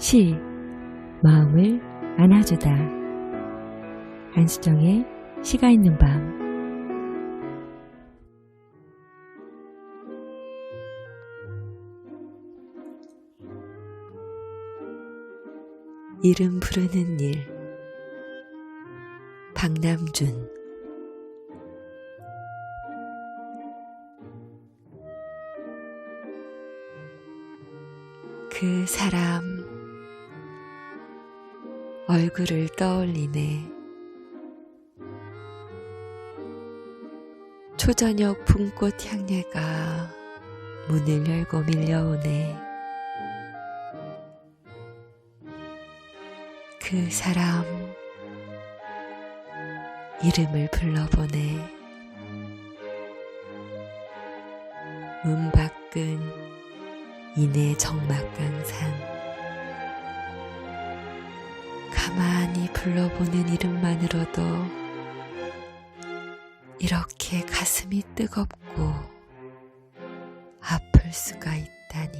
시 마음을 안아주다. 안수정의 시가 있는 밤. 이름 부르는 일. 박남준. 그 사람 얼굴을 떠올리네. 초저녁 붕꽃 향내가 문을 열고 밀려오네. 그 사람 이름을 불러보네. 문 밖은 이내 적막강산. 가만히 불러보는 이름만으로도 이렇게 가슴이 뜨겁고 아플 수가 있다니.